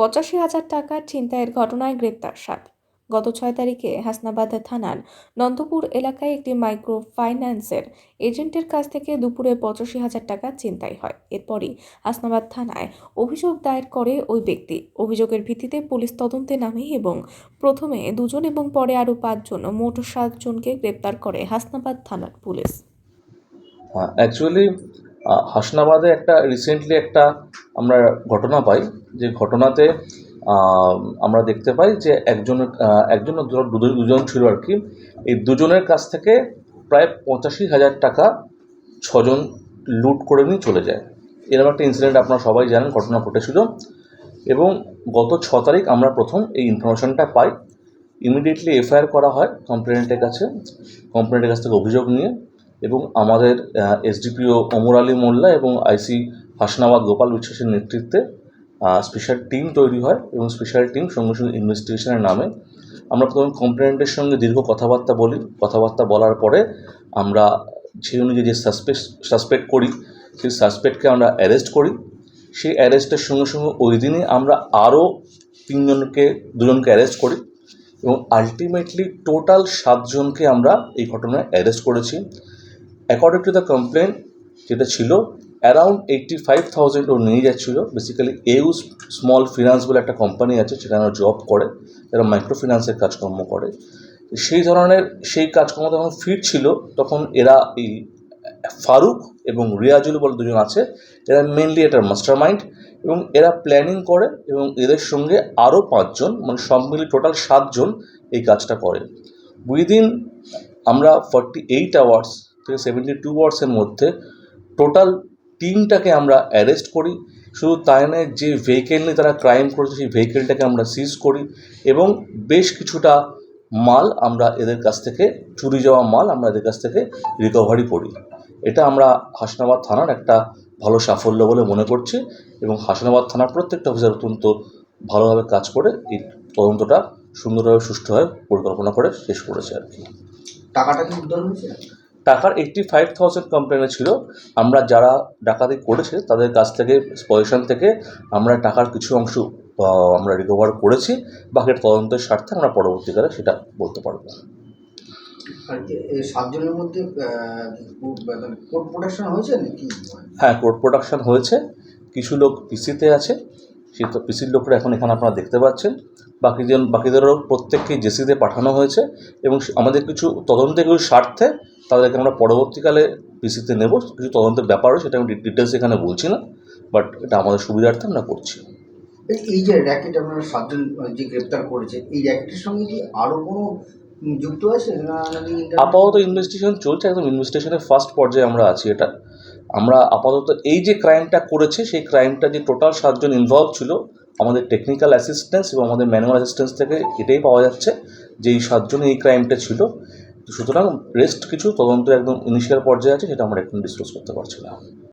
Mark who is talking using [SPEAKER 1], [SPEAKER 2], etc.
[SPEAKER 1] পঁচাশি হাজার টাকার ছিনতাইয়ের ঘটনায় গ্রেপ্তার সাত। গত ছয় তারিখে হাসনাবাদ থানার নন্দপুর এলাকায় একটি মাইক্রো ফাইন্যান্সের এজেন্টের কাছ থেকে দুপুরে পঁচাশি হাজার টাকা ছিনতাই হয়। এরপরই হাসনাবাদ থানায় অভিযোগ দায়ের করে ওই ব্যক্তি। অভিযোগের ভিত্তিতে পুলিশ তদন্তে নামে এবং প্রথমে দুজন এবং পরে আরও পাঁচজন, মোট সাতজনকে গ্রেপ্তার করে হাসনাবাদ থানার পুলিশ।
[SPEAKER 2] অ্যাকচুয়ালি হাসনাবাদে একটা রিসেন্টলি একটা আমরা ঘটনা পাই যে ঘটনাতে আমরা দেখতে পাই যে একজন আহ, একজন দুজন ছিল আর কি। এই দুজনের কাছ থেকে প্রায় পঁচাশি হাজার টাকা ছজন লুট করে নিয়ে চলে যায়। এরকম একটা ইনসিডেন্ট আপনারা সবাই জানেন ঘটনা ঘটেছিল। এবং গত ছ তারিখ আমরা প্রথম এই ইনফরমেশনটা পাই। ইমিডিয়েটলি এফআইআর করা হয় কমপ্লেনেন্টের কাছে। কমপ্লেনেন্টের কাছ থেকে অভিযোগ নিয়ে এবং আমাদের এসডিপিও অমর আলী মোল্লা এবং আইসি হাসনাবাদ গোপাল বিশ্বাসের নেতৃত্বে স্পেশাল টিম তৈরি হয় এবং স্পেশাল টিম সঙ্গে সঙ্গে ইনভেস্টিগেশনের নামে আমরা প্রথমে কমপ্লেনেন্টের সঙ্গে দীর্ঘ কথাবার্তা বলি। কথাবার্তা বলার পরে আমরা যে অনুযায়ী যে সাসপেক্ট সাসপেক্ট করি, সেই সাসপেক্টকে আমরা অ্যারেস্ট করি। সেই অ্যারেস্টের সঙ্গে সঙ্গে ওই দিনই আমরা আরও তিনজনকে, দুজনকে অ্যারেস্ট করি এবং আলটিমেটলি টোটাল সাতজনকে আমরা এই ঘটনায় অ্যারেস্ট করেছি। অ্যাকর্ডিং টু দ্য কমপ্লেন যেটা ছিল অ্যারাউন্ড এইট্টি ফাইভ থাউজেন্ড ও নিয়ে যাচ্ছিল। বেসিক্যালি এউ স্মল ফিনান্স বলে একটা কোম্পানি আছে সেখানে জব করে যারা মাইক্রো ফিন্যান্সের কাজকর্ম করে। সেই ধরনের, সেই কাজকর্ম যখন ফিট ছিল, তখন এরা এই ফারুক এবং রিয়াজুল বলে দুজন আছে, এরা মেনলি এটার মাস্টার মাইন্ড এবং এরা প্ল্যানিং করে এবং এদের সঙ্গে আরও পাঁচজন মানে সব মিলিয়ে টোটাল সাতজন এই কাজটা করে। উইদিন আমরা ফর্টি এইট আওয়ার্স থেকে সেভেন্টি টু আওয়ার্সের মধ্যে টোটাল টিমটাকে আমরা অ্যারেস্ট করি। শুধু তাই নয়, যে ভেহিকেল নিয়ে তারা ক্রাইম করেছে, সেই ভেহিকেলটাকে আমরা সিজ করি এবং বেশ কিছুটা মাল আমরা এদের কাছ থেকে, চুরি যাওয়া মাল আমরা এদের কাছ থেকে রিকভারি করি। এটা আমরা হাসনাবাদ থানার একটা ভালো সাফল্য বলে মনে করছি এবং হাসনাবাদ থানার প্রত্যেকটা অফিসার অত্যন্ত ভালোভাবে কাজ করে এই তদন্তটা সুন্দরভাবে, সুষ্ঠুভাবে পরিকল্পনা করে শেষ করেছে আর কি।
[SPEAKER 3] টাকাটা কি উদ্ধার হয়েছে?
[SPEAKER 2] টাকার এইট্টি ফাইভ থাউজেন্ড কমপ্লেনে ছিল। আমরা যারা ডাকাতি করেছে তাদের কাছ থেকে পজিশন থেকে আমরা টাকার কিছু অংশ আমরা রিকভার করেছি। বাকিটা তদন্তের স্বার্থে আমরা পরবর্তীকালে সেটা বলতে পারব।
[SPEAKER 3] সাতজনের মধ্যে কোর্ট হয়েছে নাকি?
[SPEAKER 2] হ্যাঁ কোর্ট প্রোডাকশন হয়েছে। কিছু লোক পিসিতে আছে। সে তো পিসির লোকরা এখন এখানে আপনারা দেখতে পাচ্ছেন। বাকিজন বাকিদেরও প্রত্যেককে জেসিতে পাঠানো হয়েছে। এবং আমাদের কিছু তদন্তের কিছু স্বার্থে তাদেরকে আমরা পরবর্তীকালে পিসিতে নেব কিছু তদন্তের ব্যাপার রয়েছে সেটা আমি ডিটেলস এখানে বলছি না বাট এটা আমাদের সুবিধার্থে আমরা করছি।
[SPEAKER 3] এই- যে র্যাকেট আপনারা সাতজন যে গ্রেপ্তার করেছে এই র্যাকেটের সঙ্গে কি আরও কোনো যুক্ত আছে?
[SPEAKER 2] আপাতত ইনভেস্টিগেশন চলছে একদম ইনভেস্টিগেশনের ফার্স্ট পর্যায়ে আমরা আছি এটা। আমরা আপাতত এই যে ক্রাইমটা করেছে সেই ক্রাইমটা যে টোটাল সাতজন ইনভলভ ছিল আমাদের টেকনিক্যাল অ্যাসিস্ট্যান্স এবং আমাদের ম্যানুয়াল অ্যাসিস্ট্যান্স থেকে এটাই পাওয়া যাচ্ছে যে এই সাতজন এই ক্রাইমটা ছিল। সুতরাং রেস্ট কিছু তদন্ত একদম ইনিশিয়াল পর্যায়ে আছে সেটা আমরা এখন ডিসক্লোজ করতে পারছি না।